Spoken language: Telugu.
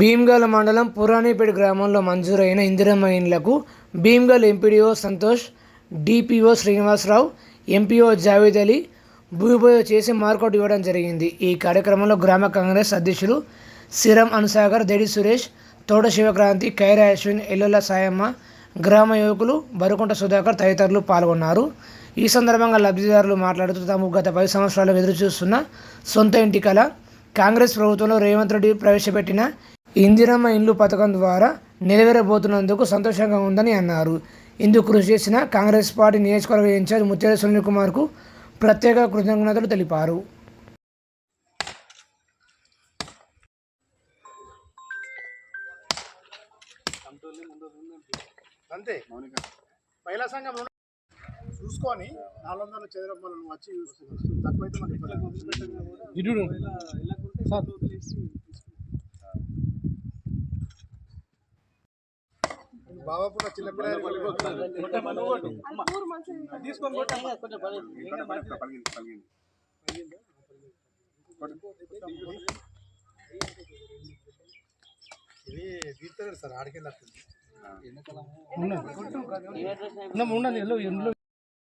భీమ్గల్ మండలం పురాణిపేట గ్రామంలో మంజూరైన ఇందిరమ్మ ఇండ్లకు Bheemgal MPDO Santosh DPO Srinivasarao MPO Javed Ali భూమి చేసి మార్కౌట్ ఇవ్వడం జరిగింది. ఈ కార్యక్రమంలో గ్రామ కాంగ్రెస్ అధ్యక్షులు సిరం అనుసాగర్ దేడి సురేష్ తోట శివక్రాంతి కైరా అశ్విన్ ఎల్లుల సాయమ్మ గ్రామ యువకులు బరుకుంట సుధాకర్ తదితరులు పాల్గొన్నారు. ఈ సందర్భంగా లబ్ధిదారులు మాట్లాడుతూ తాము గత పది సంవత్సరాలు ఎదురుచూస్తున్న సొంత ఇంటి కళ కాంగ్రెస్ ప్రభుత్వంలో రేవంత్ రెడ్డి ప్రవేశపెట్టిన ఇందిరమ్మ ఇండ్లు పథకం ద్వారా నెరవేరబోతున్నందుకు సంతోషంగా ఉందని అన్నారు. ఇందుకు కృషి చేసిన కాంగ్రెస్ పార్టీ నియోజకవర్గ ఇన్ఛార్జ్ ముత్యాల సునీల్ కుమార్కు ప్రత్యేక కృతజ్ఞతలు తెలిపారు. అంతే. మహిళా సంఘం చూసుకొని నాలుగు వందల చదరపు మనం వచ్చి తక్కువైతే మనకి బాబాపూర్ ఇది తీర్థం సార్ ఆడికెళ్ళి ఉన్నది ఎల్లో